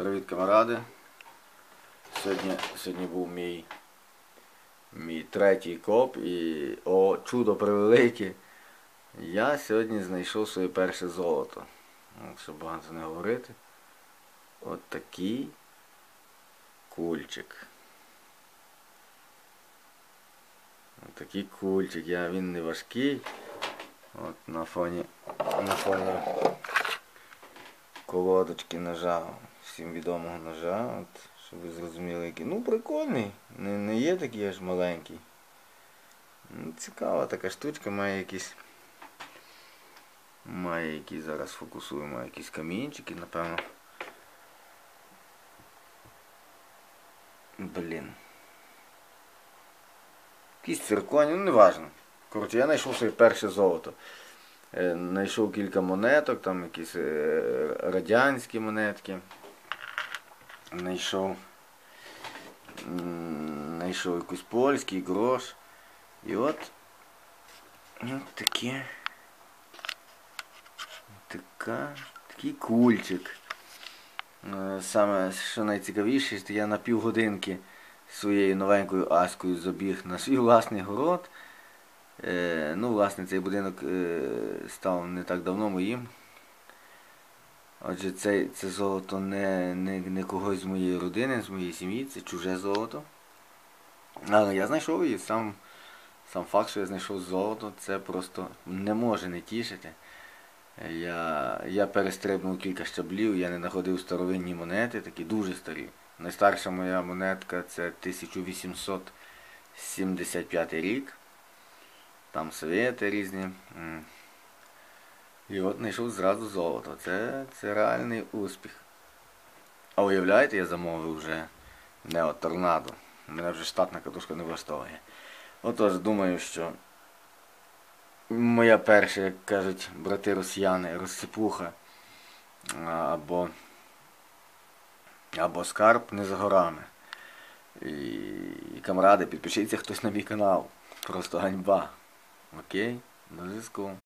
Привіт, камаради. Сьогодні, сьогодні був мій, мій третій коп і о, чудо превелике. Я сьогодні знайшов своє перше золото. Щоб багато не говорити. От такий кульчик. От такий кульчик. Я, він не важкий. От на фоні, на фоні колодочки ножа, всім відомого ножа, от, щоб ви зрозуміли, який. Ну, прикольний, не, не є такий аж маленький. Ну, цікава така штучка, має якісь. Має якісь зараз фокусую, має якісь камінчики, напевно. Блін. Якісь цирконі, ну неважно. Коротше, я знайшов своє перше золото. Е, Знайшов кілька монеток, там якісь е, радянські монетки. Знайшов. Знайшов якийсь польський грош. І от. От таке. Така, такий кульчик. Е, Саме що найцікавіше, що я на півгодинки своєю новенькою аскою забіг на свій власний город. Е, ну, власне, цей будинок е, став не так давно моїм. Отже, це, це золото не, не, не когось з моєї родини, з моєї сім'ї, це чуже золото. Але я знайшов її, сам, сам факт, що я знайшов золото, це просто не може не тішити. Я, я перестрибнув кілька щаблів, я не знаходив старовинні монети, такі дуже старі. Найстарша моя монетка це 1875 рік. Там совєти різні. І от знайшов зразу золото. Це, це реальний успіх. А уявляєте, я замовив вже не от торнадо. Мене вже штатна катушка не влаштовує. Отож, думаю, що моя перша, як кажуть брати росіяни, розсипуха або, або скарб не за горами. І, і камради, підпишіться хтось на мій канал. Просто ганьба. Окей, до зв'язку.